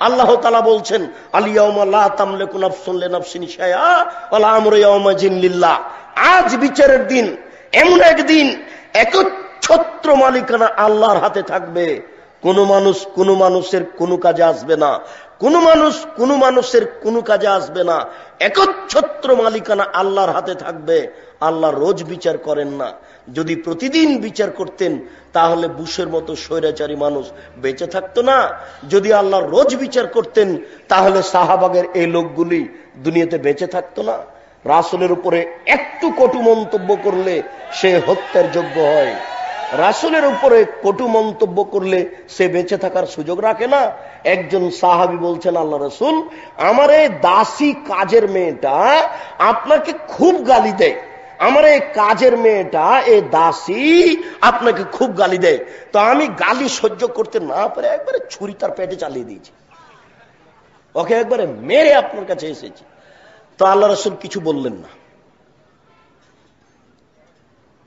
আল্লাহ তালা বলছেন আলিয়া আজ বিচারের দিন, এমন একদিন একচ্ছত্র মালিকানা আল্লাহর হাতে থাকবে। কোন মানুষ কোন মানুষের কোনো কাজে আসবে না। কোন মানুষ, কোন মানুষের কোনো কাজে আসবে না। একচ্ছত্র মালিকানা আল্লাহর হাতে থাকবে। আল্লাহ রোজ বিচার করেন না। যদি প্রতিদিন বিচার করতেন, তাহলে বুশের মতো স্বৈরাচারী মানুষ বেঁচে থাকতো না। যদি আল্লাহ রোজ বিচার করতেন, তাহলে শাহবাগের এই লোকগুলি দুনিয়াতে বেঁচে থাকতো না। রাসুলের উপরে একটু কটু মন্তব্য করলে সে হত্যার যোগ্য হয়। রাসুলের উপরে কটু মন্তব্য করলে সে বেঁচে থাকার সুযোগ রাখে না। একজন সাহাবি বলছেন, আল্লাহ রসুল, আমার এই দাসী কাজের মেয়েটা আপনাকে খুব গালি দেয়। আমার এই কাজের মেয়েটা, এই দাসী আপনাকে খুব গালি দেয়। তো আমি গালি সহ্য করতে না পারে একবারে ছুরি তার পেটে চালিয়ে দিয়েছি। ওকে একবারে মেরে আপনার কাছে এসেছি। তো আল্লাহ রসুল কিছু বললেন না।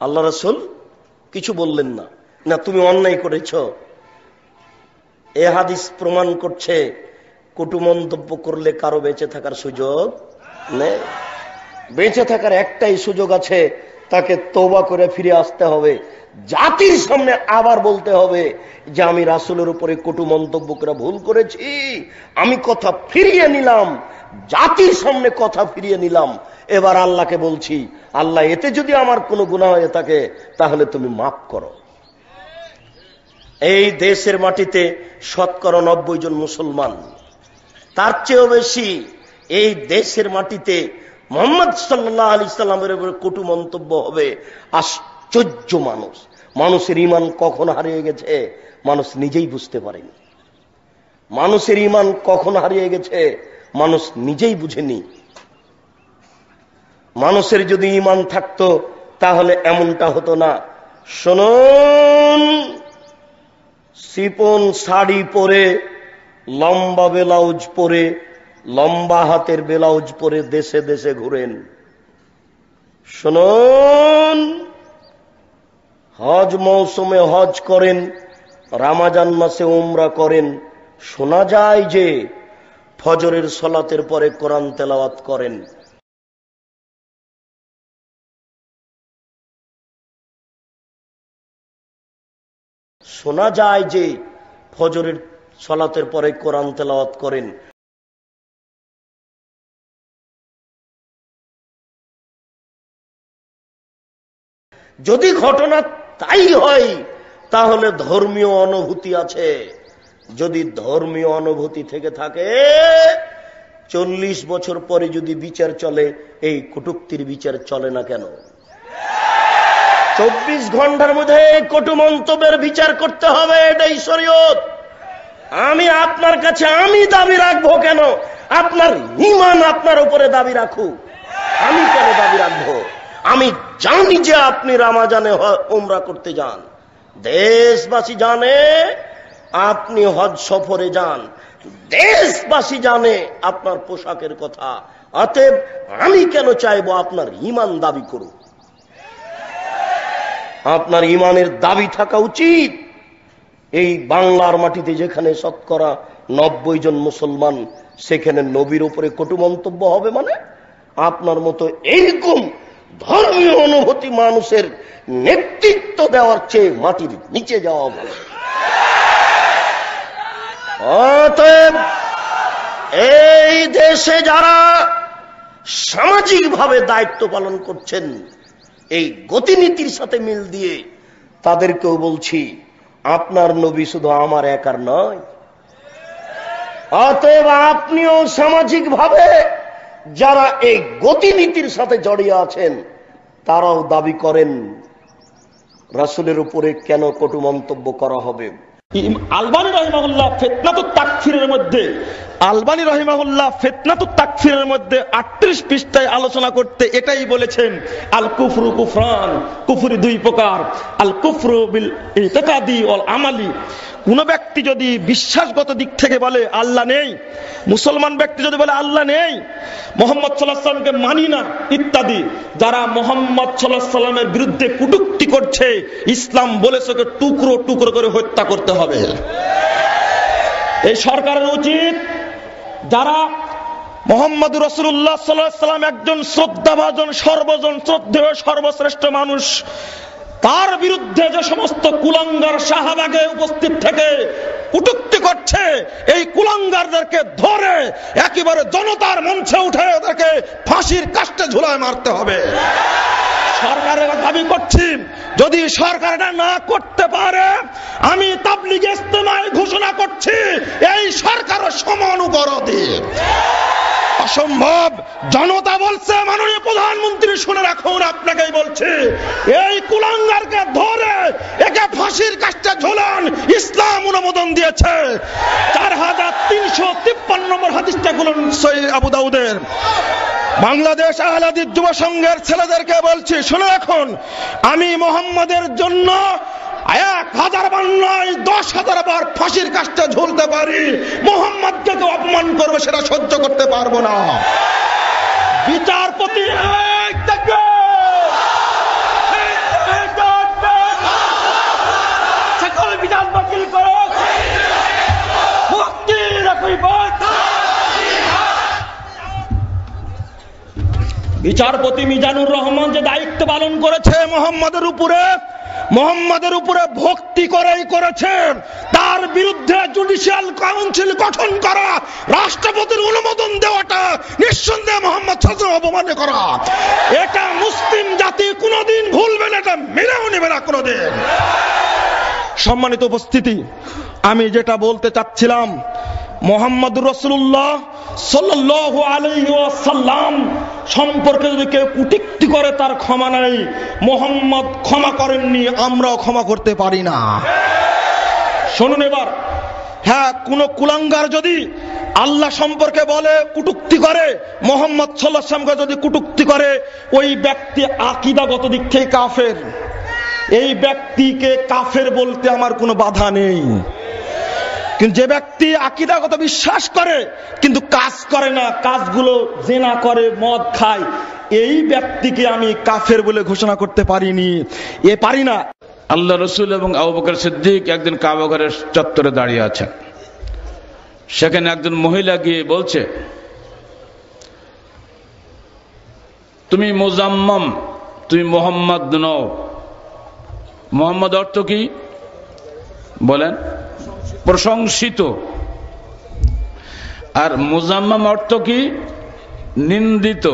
আল্লাহ রসুল কিছু বললেন না। না, তুমি অন্যায় করেছ। এ হাদিস প্রমাণ করছে কটু মন্তব্য করলে কারও বেঁচে থাকার সুযোগ নেই। বেঁচে থাকার একটাই সুযোগ আছে তাকে তোবা করে ফিরে আসতে হবে। জাতির সামনে আবার বলতে হবে যে, আমি রাসুলের উপরে কটু মন্তব্য করে ভুল করেছি। আমি কথা ফিরিয়ে নিলাম। জাতির সামনে কথা ফিরিয়ে নিলাম। এবার আল্লাহকে বলছি, আল্লাহ, এতে যদি আমার কোনো গুণা হয়ে থাকে, তাহলে তুমি মাফ করো। এই দেশের মাটিতে শতকরা নব্বই জন মুসলমান। তার চেয়েও বেশি এই দেশের মাটিতে মোহাম্মদ সাল্লাহ আলি সাল্লামের উপরে কটু মন্তব্য হবে, আশ্চর্য মানুষ। মানুষের ইমান কখন হারিয়ে গেছে, মানুষ নিজেই বুঝতে পারেনি। মানুষের ইমান কখন হারিয়ে গেছে, মানুষ নিজেই বুঝেনি। মানুষের যদি ইমান থাকতো, তাহলে এমনটা হতো না। শুনুন সিপন শাড়ি পরে, লম্বা বেলাউজ পরে লম্বা হাতের বেলাউজ পরে দেশে দেশে ঘুরেন। শুনুন, হজ মৌসুমে হজ করেন, রামাজান মাসে উমরা করেন। শোনা যায় যে ফজরের সলাতের পরে কোরআন তেলাওয়াত করেন। শোনা যায় যে ফজরের সলাতের পরে কোরআন তেলাওয়াত করেন। যদি ঘটনা তাই হয়, তাহলে ধর্মীয় অনুভূতি আছে। যদি ধর্মীয় অনুভূতি থেকে থাকে, চল্লিশ বছর পরে যদি বিচার চলে, এই কটুক্তির বিচার চলে না কেন? চব্বিশ ঘণ্টার মধ্যে কটু মন্তব্যের বিচার করতে হবে, এটাই শরীয়ত। আমি আপনার কাছে আমি দাবি রাখব কেন? আপনার ইমান আপনার উপরে দাবি রাখুক। আমি কেন দাবি রাখব? আমি জানি যে আপনি রামাজানে উমরা করতে যান। দেশবাসী জানে, আপনি হজ সফরে যান। দেশবাসী জানে আপনার পোশাকের কথা। অতএব আমি কেন চাইব আপনার ইমান দাবি করুক আপনার ইমানের দাবি থাকা উচিত। এই বাংলার মাটিতে যেখানে শতকরা নব্বই জন মুসলমান, সেখানে নবীর উপরে কটু মন্তব্য হবে মানে আপনার মতো এইরকম ধর্মীয় অনুভূতি মানুষের নেতৃত্ব দেওয়ার চেয়ে মাটির নিচে যাওয়া ভালো। অতএব এই দেশে যারা সামাজিকভাবে দায়িত্ব পালন করছেন, এই গতিনীতির সাথে মিল দিয়ে তাদেরকেও বলছি, আপনার নবী শুধু আমার একার নয়। অতএব আপনিও সামাজিকভাবে যারা এই গতিনীতির সাথে জড়িয়ে আছেন, তারাও দাবি করেন, রাসুলের উপরে কেন কটু মন্তব্য করা হবে? আলবানী আলোচনা করতে এটাই বলেছেন, আল কুফরু কুফরান, কুফুরি দুই প্রকার, আল বিল আমালি। কোন ব্যক্তি যদি বিশ্বাসগত দিক থেকে বলে, আল্লাহ নেই, মুসলমান ব্যক্তি যদি বলে, আল্লাহ নেই, মোহাম্মদ সাল্লাহ সাল্লামকে মানি না, ইত্যাদি। যারা মোহাম্মদ সাল্লাহ সাল্লামের বিরুদ্ধে কুটুক্তি করছে, ইসলাম বলেছে ওকে টুকরো টুকরো করে হত্যা করতে হবে। এই সরকারের উচিত যারা মোহাম্মদ রসুল্লাহ সাল্লাম একজন শ্রদ্ধাভাজন, সর্বজন শ্রদ্ধেয়, সর্বশ্রেষ্ঠ মানুষ তার বিরুদ্ধে যে সমস্ত কুলাঙ্গার শাহবাগে উপস্থিত থেকে কুটুক্তি করছে, এই কুলাঙ্গারদেরকে ধরে একেবারে জনতার মঞ্চে উঠে ওদেরকে ফাঁসির কাষ্টে ঝুলায় মারতে হবে। সরকারের দাবি করছি যদি সরকার এটা না করতে পারে, আমি তাবলিগ ইস্তেমায় ঘোষণা করছি, এই সরকারের সমানুপরাধী অসম্ভব। জনতা বলছে, মাননীয় প্রধানমন্ত্রী, শুনে রাখুন, আপনাকেই বলছি, এই কুলাঙ্গারকে ধরে একে ফাঁসির কাজটা ঝোলান, ইসলাম অনুমোদন দিয়েছে। চার হাজার তিনশো তিপ্পান্ন নম্বর হাদিসটা গুলন সই আবু দাউদের। বাংলাদেশ আহলাদির যুব সংঘের ছেলেদেরকে বলছি, শুনে রাখুন, আমি মোহাম্মদের জন্য এক হাজার বার নয় দশ হাজার বার ফাঁসির কাজটা ঝুলতে পারি মোহাম্মদকে কেউ অপমান করবে সেটা সহ্য করতে পারব না বিচারপতি বিচার বাতিল করো মুক্তি রাখি বিচারপতি মিজানুর রহমান যে দায়িত্ব পালন করেছে মোহাম্মদের উপরে মোহাম্মদের উপরে ভক্তি করেই করেছে। তার বিরুদ্ধে জুডিশিয়াল কাউন্সিল গঠন করা, রাষ্ট্রপতির অনুমোদন দেওয়াটা নিঃসন্দেহে মোহাম্মদ সাল্লাম অপমানে করা। এটা মুসলিম জাতি কোনোদিন ভুলবে না, এটা মেনেও নেবে না কোনোদিন। সম্মানিত উপস্থিতি, আমি যেটা বলতে চাচ্ছিলাম মোহাম্মদ রসুল্লাহ সাল্লাল্লাহু আলাইহি ওয়াসাল্লাম সম্পর্কে যদি কেউ কুটিক্তি করে, তার ক্ষমা নাই। মোহাম্মদ ক্ষমা করেননি, আমরাও ক্ষমা করতে পারি না। শুনুন এবার। হ্যাঁ কোন কুলাঙ্গার যদি আল্লাহ সম্পর্কে বলে, কুটুক্তি করে, মোহাম্মদ সাল্লাহামকে যদি কুটুক্তি করে, ওই ব্যক্তি আকিদাগত দিক থেকে কাফের। এই ব্যক্তিকে কাফের বলতে আমার কোনো বাধা নেই। কিন্তু যে ব্যক্তি আকিদাগত বিশ্বাস করে, কিন্তু কাজ করে না, কাজগুলো জেনা করে, মদ খায়, এই ব্যক্তিকে আমি কাফের বলে ঘোষণা করতে পারিনি। এ পারি না। আল্লাহ রসুল এবং আবু বকর সিদ্দিক একদিন কাবাঘরের চত্বরে দাঁড়িয়ে আছেন। সেখানে একজন মহিলা গিয়ে বলছে, তুমি মোজাম্মম, তুমি মোহাম্মদ নও। মোহাম্মদ অর্থ কি? বলেন। প্রশংসিত। আর মুজাম্মাম অর্থ কি? নিন্দিত।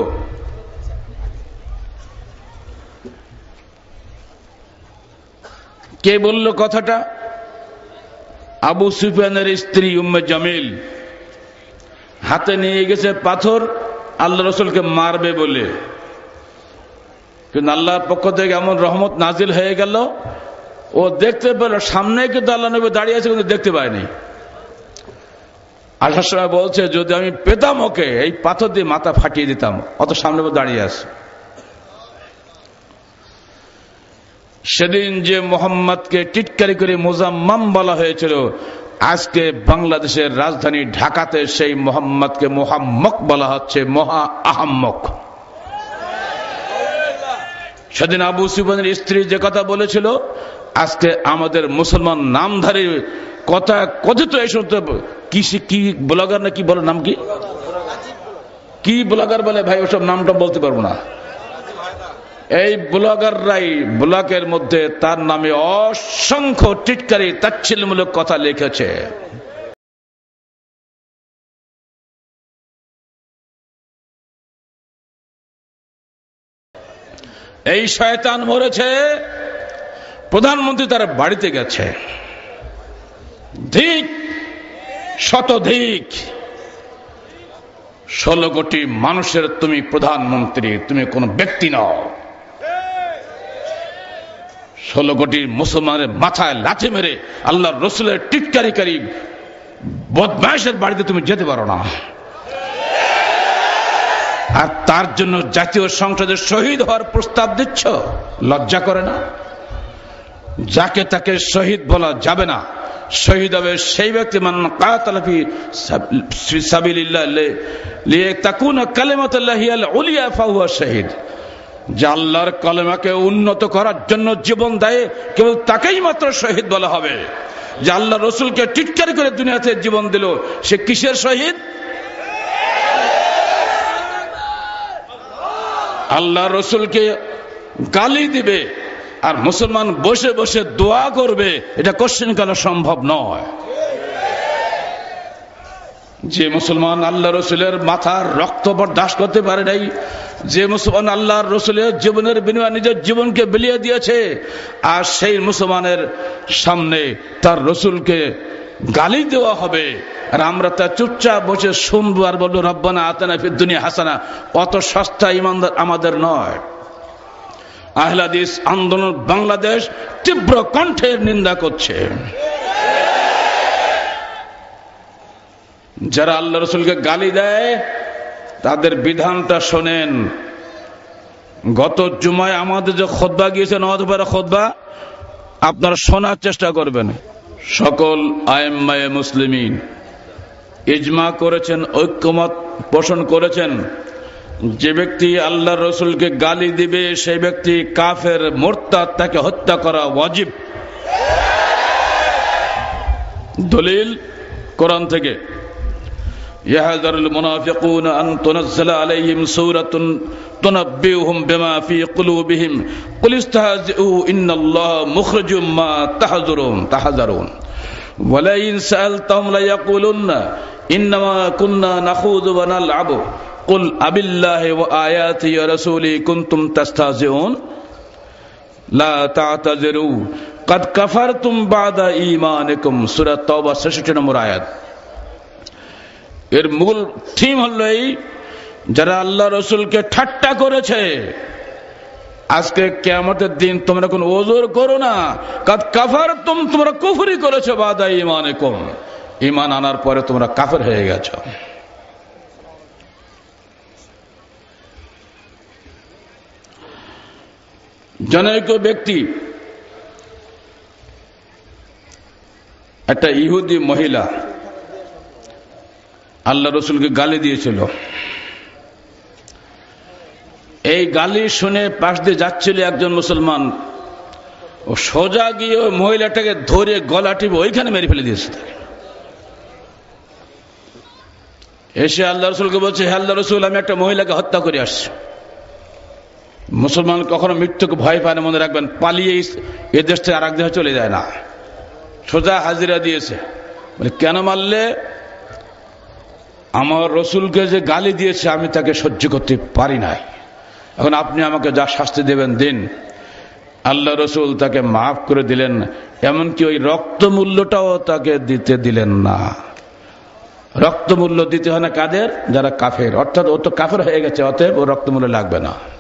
কে বলল কথাটা? আবু সুফিয়ানের স্ত্রী উম্মে জামিল। হাতে নিয়ে গেছে পাথর, আল্লাহ রসুলকে মারবে বলে। কিন্তু আল্লাহর পক্ষ থেকে এমন রহমত নাজিল হয়ে গেল ও দেখতে পেল, সামনে কিন্তু আল্লাহ নবী দাঁড়িয়ে আছে, কিন্তু দেখতে পায়নি। আসার সময় বলছে, যদি আমি পেতাম ওকে, এই পাথর দিয়ে মাথা ফাটিয়ে দিতাম, অত সামনে দাঁড়িয়ে আছে। সেদিন যে মোহাম্মদকে টিটকারি করে মোজাম্মাম বলা হয়েছিল, আজকে বাংলাদেশের রাজধানী ঢাকাতে সেই মোহাম্মদকে মোহাম্মক বলা হচ্ছে, মহা আহাম্মক। সেদিন আবু সুবানের স্ত্রী যে কথা বলেছিল আজকে আমাদের মুসলমান নামধারী কথা কথিত এই সমস্ত কি ব্লগার না কি বলে নাম কি? কি ব্লগার বলে ভাই, ওসব নামটা বলতে পারব না। এই ব্লগাররাই ব্লকের মধ্যে তার নামে অসংখ্য টিটকারি, তাচ্ছিল্যমূলক কথা লিখেছে। এই শয়তান মরেছে প্রধানমন্ত্রী তার বাড়িতে গেছে। ধিক, শতধিক, ষোলো কোটি মানুষের তুমি প্রধানমন্ত্রী, তুমি কোন ব্যক্তি নও। ষোলো কোটি মুসলমানের মাথায় লাঠি মেরে আল্লাহ রসুলের টিটকারিকারী বদমাইশের বাড়িতে তুমি যেতে পারো না। আর তার জন্য জাতীয় সংসদে শহীদ হওয়ার প্রস্তাব দিচ্ছ? লজ্জা করে না? যাকে তাকে শহীদ বলা যাবে না, শহীদ হবে সেই ব্যক্তি, মান শহীদ। যে আল্লাহর কলেমাকে উন্নত করার জন্য জীবন দেয়, কেবল তাকেই মাত্র শহীদ বলা হবে। যে আল্লাহ রসুলকে টিটকার করে দুনিয়াতে জীবন দিল, সে কিসের শহীদ? আল্লাহ রসুলকে গালি দিবে আর মুসলমান বসে বসে দোয়া করবে, এটা কোশ্চেন কালে সম্ভব নয়? যে মুসলমান আল্লাহ রসুলের মাথার রক্ত বরদাস্ত করতে পারে নাই, যে মুসলমান আল্লাহর রসুলের জীবনের বিনিময়ে নিজের জীবনকে বিলিয়ে দিয়েছে, আর সেই মুসলমানের সামনে তার রসুলকে গালি দেওয়া হবে, আর আমরা তা চুপচাপ বসে শুনব আর বলব, রব্বানা আতানা ফির দুনিয়া হাসানা। অত সস্তা ইমানদার আমাদের নয়। আহলাদিস আন্দোলন বাংলাদেশ তীব্র কণ্ঠের নিন্দা করছে। যারা আল্লাহ রসুলকে গালি দেয়, তাদের বিধানটা শোনেন। গত জুমায় আমাদের যে খোদবা গিয়েছে নওয়াজপাড়া খোদবা, আপনারা শোনার চেষ্টা করবেন। সকল আয়েম্মায়ে মুসলিমিন ইজমা করেছেন, ঐক্যমত পোষণ করেছেন। যে ব্যক্তি আল্লাহ রসুলকে গালি দিবে সেই ব্যক্তি কাফের মোরতাদ তাকে হত্যা করা ওয়াজিব দলিল কোরআন থেকে يحذر المنافقون أن تنزل عليهم سورة تنبئهم بما في قلوبهم قل استهزئوا إن الله مخرج ما تحذرون تحذرون ولئن سألتهم ليقولن إنما كنا نخوض ونلعب قل أب الله وآياته ورسوله كنتم تستهزئون لا تعتذروا قد كفرتم بعد إيمانكم سورة التوبة 66 নম্বর আয়াত এর মূল থিম হল এই যারা আল্লাহ রসুলকে ঠাট্টা করেছে আজকে কেমতের দিন তোমরা কোন ওজোর করো না কাদ কাফার তুম তোমরা কুফরি করেছো বাদা ইমান কম ইমান আনার পরে তোমরা কাফের হয়ে গেছ জনৈক ব্যক্তি, একটা ইহুদি মহিলা, আল্লাহ রসুলকে গালি দিয়েছিল। এই গালি শুনে পাশ দিয়ে যাচ্ছিল একজন মুসলমান। ও সোজা গিয়ে ওই মহিলাটাকে ধরে গলা টিপে ওইখানে মেরে ফেলে দিয়েছে এসে আল্লাহ রসুলকে বলছে, হে আল্লাহ রসুল, আমি একটা মহিলাকে হত্যা করে আসছি। মুসলমান কখনো মৃত্যুকে ভয় পায় না, মনে রাখবেন, পালিয়ে এ দেশ থেকে আর এক দেশে চলে যায় না। সোজা হাজিরা দিয়েছে। বলে, কেন মারলে? আমার রসুলকে যে গালি দিয়েছে, আমি তাকে সহ্য করতে পারি নাই। এখন আপনি আমাকে যা শাস্তি দেবেন, দিন। আল্লাহ রসুল তাকে মাফ করে দিলেন, এমনকি ওই রক্ত মূল্যটাও তাকে দিতে দিলেন না। রক্ত মূল্য দিতে হয় না কাদের? যারা কাফের। অর্থাৎ ও তো কাফের হয়ে গেছে, অতএব ও রক্ত মূল্য লাগবে না।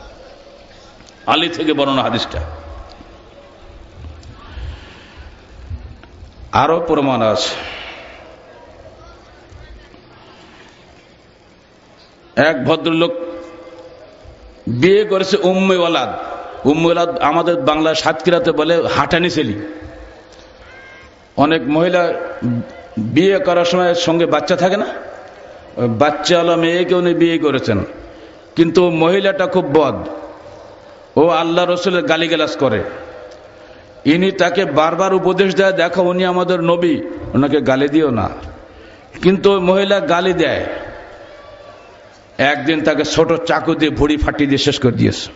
আলী থেকে বর্ণনা হাদিসটা। আরও প্রমাণ আছে। এক ভদ্রলোক বিয়ে করেছে উম্মে ওলাদ উম্মে ওলাদ আমাদের বাংলায় সাতক্ষীরাতে বলে হাঁটানি ছেলি। অনেক মহিলা বিয়ে করার সময় সঙ্গে বাচ্চা থাকে না? বাচ্চা আলো মেয়েকে উনি বিয়ে করেছেন। কিন্তু মহিলাটা খুব বদ। ও আল্লাহ রসুলের গালিগালাজ করে। ইনি তাকে বারবার উপদেশ দেয়, দেখো উনি আমাদের নবী, ওনাকে গালি দিও না। কিন্তু ওই মহিলা গালি দেয়। একদিন তাকে ছোট চাকু দিয়ে ভুড়ি ফাটিয়ে দিয়ে শেষ করে দিয়েছে।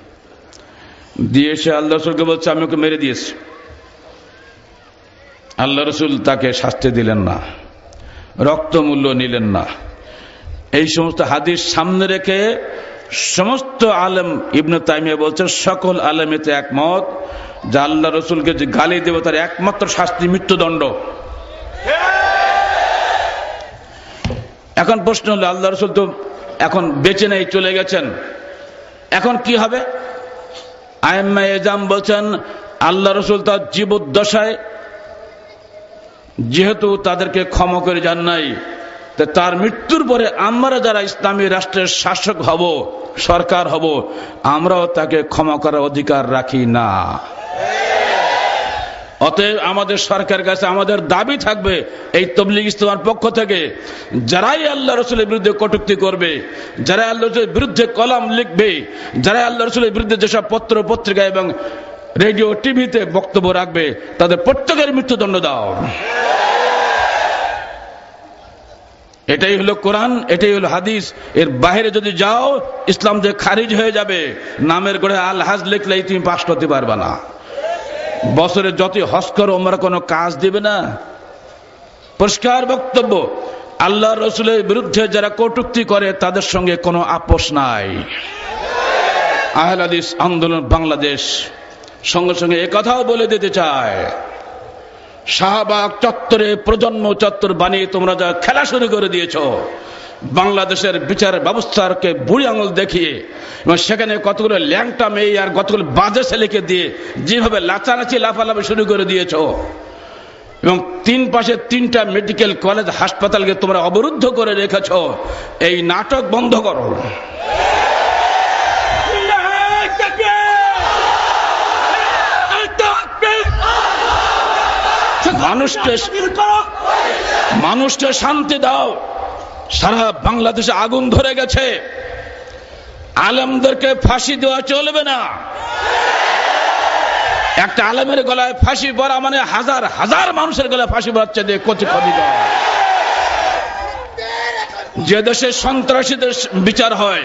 দিয়ে সে আল্লাহ রসুলকে বলছে, আমি ওকে মেরে দিয়েছি। আল্লাহ রসুল তাকে শাস্তি দিলেন না রক্ত মূল্য নিলেন না। এই সমস্ত হাদিস সামনে রেখে সমস্ত আলেম ইবনে তাইমিয়া বলছেন, সকল আলেমেতে একমত, যে আল্লাহ রসুলকে যে গালি দেবে তার একমাত্র শাস্তি মৃত্যুদণ্ড। এখন প্রশ্ন হলো, আল্লাহ রসুল তো এখন বেঁচে নেই, চলে গেছেন। এখন কি হবে? আইম্মা এজাম বলছেন, আল্লাহ রসুল তার জীবদ্দশায়, যেহেতু তাদেরকে ক্ষমা করে যান নাই তার মৃত্যুর পরে আমরা যারা ইসলামী রাষ্ট্রের শাসক হব, সরকার হব, আমরাও তাকে ক্ষমা করার অধিকার রাখি না। অতএব আমাদের সরকার কাছে আমাদের দাবি থাকবে এই তবলিগ ইস্তমার পক্ষ থেকে, যারাই আল্লাহ রসুলের বিরুদ্ধে কটুক্তি করবে যারা আল্লাহ রসুলের বিরুদ্ধে কলাম লিখবে যারা আল্লাহ রসুলের বিরুদ্ধে যেসব পত্র, পত্রিকা এবং রেডিও, টিভিতে বক্তব্য রাখবে, তাদের প্রত্যেকের মৃত্যুদণ্ড দাও। এটাই হলো কোরআন, এটাই হলো হাদিস। এর বাইরে যদি যাও, ইসলাম যে খারিজ হয়ে যাবে, নামের গড়ে আল হাজ লিখলেই তুমি পাশ করতে পারবে না। বছরে যতই হজ করো আমরা কোনো কাজ দিবে না। পরিষ্কার বক্তব্য, আল্লাহ রসুলের বিরুদ্ধে যারা কটুক্তি করে, তাদের সঙ্গে কোনো আপোষ নাই। আহলাদিস আন্দোলন বাংলাদেশ। সঙ্গে সঙ্গে কথাও বলে দিতে চায়। শাহবাগ চত্বরে প্রজন্ম চত্বর বানিয়ে তোমরা যা খেলা শুরু করে দিয়েছ, বাংলাদেশের বিচার ব্যবস্থাকে বুড়ি আঙুল দেখিয়ে, এবং সেখানে কতগুলো ল্যাংটা মেয়ে আর কতগুলো বাজে ছেলেকে দিয়ে যেভাবে লাচানাচি লাফালাফি শুরু করে দিয়েছ, এবং তিন পাশে তিনটা মেডিকেল কলেজ হাসপাতালকে তোমরা অবরুদ্ধ করে রেখেছ, এই নাটক বন্ধ করো। মানুষকে মানুষকে শান্তি দাও। সারা বাংলাদেশে আগুন ধরে গেছে। আলেমদেরকে ফাঁসি দেওয়া চলবে না। একটা আলেমের গলায় ফাঁসি পড়া মানে হাজার হাজার মানুষের গলায় ফাঁসি পড়াচ্ছে দিয়ে কচি ক্ষতি যে দেশে সন্ত্রাসীদের বিচার হয়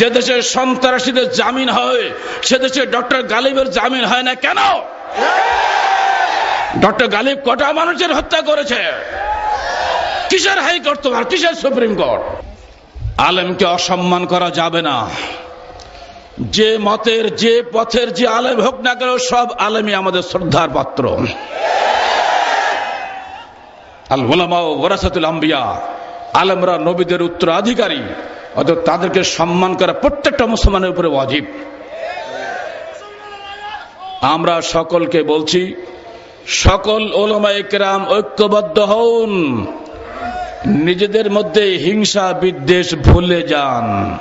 যে দেশে সন্ত্রাসীদের জামিন হয় সে দেশে ডক্টর গালিবের জামিন হয় না কেন? ডক্টর গালিব কটা মানুষের হত্যা করেছে? কিসের হাইকোর্ট তোমার? কিসের সুপ্রিম কোর্ট? আলেমকে অসম্মান করা যাবে না। যে মতের, যে পথের, যে আলেম হোক না কেন, সব আলেমই আমাদের শ্রদ্ধার পাত্র। আল আলেমরা নবীদের উত্তরাধিকারী, অর্থাৎ তাদেরকে সম্মান করা প্রত্যেকটা মুসলমানের উপরে ওয়াজিব। আমরা সকলকে বলছি সকল ওলমা একরাম ঐক্যবদ্ধ হন নিজেদের মধ্যে হিংসা, বিদ্বেষ ভুলে যান।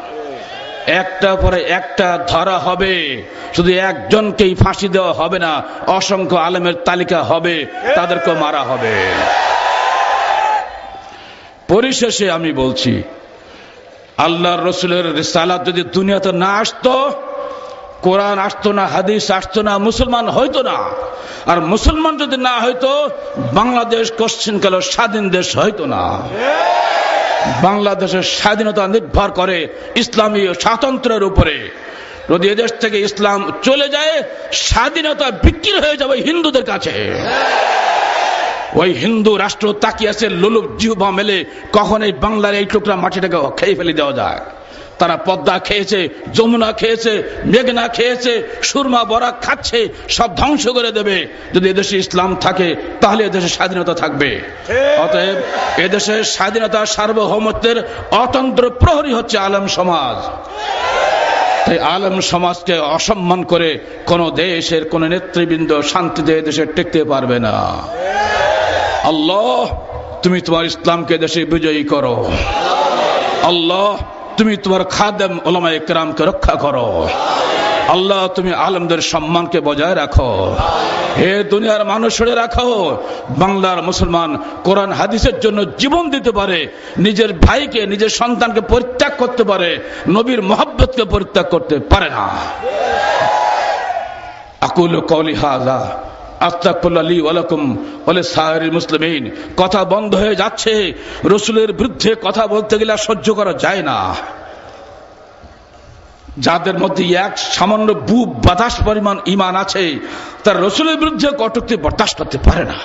একটা পরে একটা ধরা হবে। শুধু একজনকেই ফাঁসি দেওয়া হবে না, অসংখ্য আলেমের তালিকা হবে তাদেরকে মারা হবে। পরিশেষে আমি বলছি আল্লাহ রসুলের সালাদ যদি দুনিয়াতে না আসতো কোরআন আসতো না, হাদিস আসতো না, মুসলমান হইতো না। আর মুসলমান যদি না হইতো, বাংলাদেশ কোশ্চিন কাল স্বাধীন দেশ হইতো না। বাংলাদেশের স্বাধীনতা নির্ভর করে ইসলামী স্বাতন্ত্রের উপরে। যদি এদেশ থেকে ইসলাম চলে যায়, স্বাধীনতা বিক্রি হয়ে যাবে হিন্দুদের কাছে। ওই হিন্দু রাষ্ট্র তাকিয়াছে লোলুপ জিহবা মেলে কখন এই বাংলার এই টুকরা মাটিটাকে খেয়ে ফেলে দেওয়া যায়। তারা পদ্মা খেয়েছে যমুনা খেয়েছে মেঘনা খেয়েছে সুরমা বরা খাচ্ছে সব ধ্বংস করে দেবে। যদি এদেশে ইসলাম থাকে তাহলে এদেশে স্বাধীনতা থাকবে। অতএব এদেশের স্বাধীনতা সার্বভৌমত্বের অতন্ত্র প্রহরী হচ্ছে আলম সমাজ। তাই আলম সমাজকে অসম্মান করে কোন দেশের কোন নেতৃবৃন্দ শান্তিতে দেশে টেকতে পারবে না। আল্লাহ তুমি তোমার ইসলামকে দেশে বিজয়ী করো। আল্লাহ তুমি তোমার খাদেম ওলামা একরামকে রক্ষা করো। আল্লাহ, তুমি আলমদের সম্মানকে বজায় রাখো। হে দুনিয়ার মানুষের রাখো, বাংলার মুসলমান কোরআন হাদিসের জন্য জীবন দিতে পারে, নিজের ভাইকে, নিজের সন্তানকে পরিত্যাগ করতে পারে, নবীর মোহাব্বতকে পরিত্যাগ করতে পারে না। আকুল কৌলি হাজা মুসলিমিন। কথা বন্ধ হয়ে যাচ্ছে। রসুলের বিরুদ্ধে কথা বলতে গেলে সহ্য করা যায় না। যাদের মধ্যে এক সামান্য বু বাতাস পরিমাণ ইমান আছে, তার রসুলের বিরুদ্ধে কটুক্তি বরদাস্ত করতে পারে না।